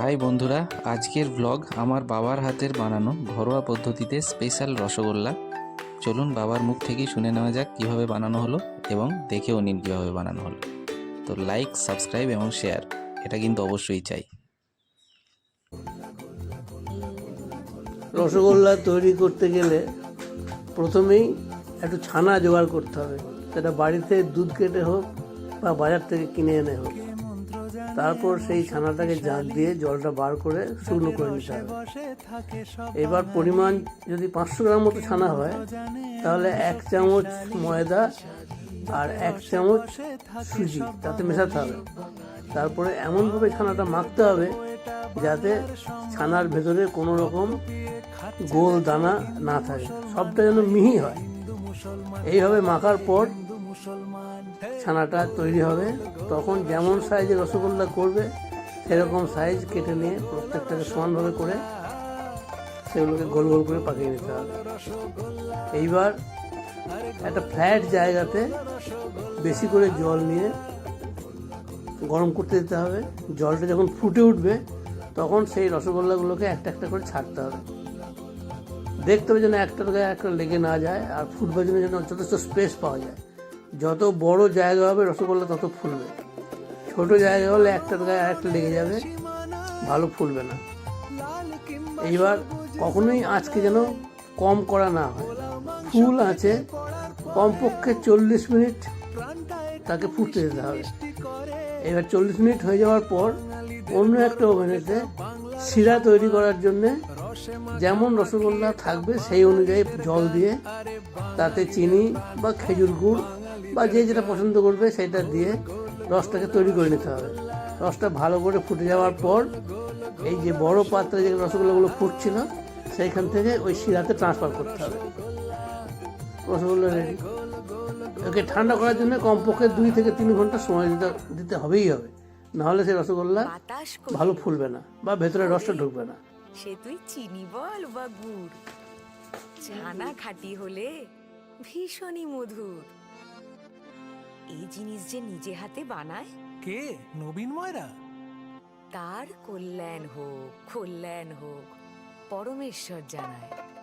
High বন্ধুরা, আজকের blog আমার বাবার হাতের বানানো ঘরোয়া পদ্ধতিতে স্পেশাল রসগোল্লা। চলুন বাবার মুখ থেকেই শুনে নেওয়া যাক কীভাবে বানানো হলো এবং দেখেও নিন কীভাবে বানানো হলো। তো লাইক সাবস্ক্রাইব এবং শেয়ার এটা কিন্তু অবশ্যই চাই। রসগোল্লা তৈরি করতে গেলে প্রথমেই একটু ছানা জোগাড় করতে হবে। সেটা বাড়িতে দুধ কেটে হোক বা বাজার থেকে কিনে এনে হোক। তারপর সেই ছানাটাকে জাগ দিয়ে জলটা বার করে শুকনো করে নিতে হবে। এবার পরিমাণ যদি পাঁচশো গ্রাম মতো ছানা হয়, তাহলে এক চামচ ময়দা আর এক চামচ সুজি, তাতে মেশাতে হবে। তারপরে এমনভাবে ছানাটা মাখতে হবে যাতে ছানার ভেতরে কোনো রকম গোল দানা না থাকে, সবটা যেন মিহি হয়। এইভাবে মাখার পর ছানাটা তৈরি হবে। তখন যেমন সাইজে রসগোল্লা করবে, সেরকম সাইজ কেটে নিয়ে প্রত্যেকটাকে সমানভাবে করে সেগুলোকে গোল গোল করে পাকিয়ে নিতে হবে। এইবার একটা ফ্ল্যাট জায়গাতে বেশি করে জল নিয়ে গরম করতে দিতে হবে। জলটা যখন ফুটে উঠবে, তখন সেই রসগোল্লাগুলোকে একটা একটা করে ছাড়তে হবে। দেখতে হবে যেন একটার গায়ে একটা লেগে না যায়, আর ফুটবার জন্য যেন যথেষ্ট স্পেস পাওয়া যায়। যত বড় জায়গা হবে রসগোল্লা তত ফুলবে। ছোট জায়গা হলে একটার গায়ে আরেকটা লেগে যাবে, ভালো ফুলবে না। এইবার কখনোই আজকে যেন কম করা না হয়। ফুল আছে, কমপক্ষে চল্লিশ মিনিট তাকে ফুটতে দিতে হবে। এবার চল্লিশ মিনিট হয়ে যাওয়ার পর অন্য একটা ওভেনেতে শিরা তৈরি করার জন্যে যেমন রসগোল্লা থাকবে সেই অনুযায়ী জল দিয়ে তাতে চিনি বা খেজুর গুড় বা যে যেটা পছন্দ করবে সেটা দিয়ে রসটাকে তৈরি করে নিতে হবে। রসটা ভালো করে ফুটে যাওয়ার পর এই যে বড় পাত্রে যে রসগোল্লাগুলো ফুটছিল সেইখান থেকে ওই শিরাতে ট্রান্সফার করতে হবে। রসগোল্লা রেডি ওকে ঠান্ডা করার জন্য কমপক্ষে দুই থেকে তিন ঘণ্টা সময় দিতে দিতে হবেই হবে। নাহলে সেই রসগোল্লা ভালো ফুলবে না বা ভেতরে রসটা ঢুকবে না। সে তুই চিনি বল বা গুড় ছানা খাঁটি হলে ভীষণই মধুর। এই জিনিস যে নিজে হাতে বানায়? কে? নবীন ময়রা? তার কল্যাণ হোক কল্যাণ হোক পরমেশ্বর জানায়।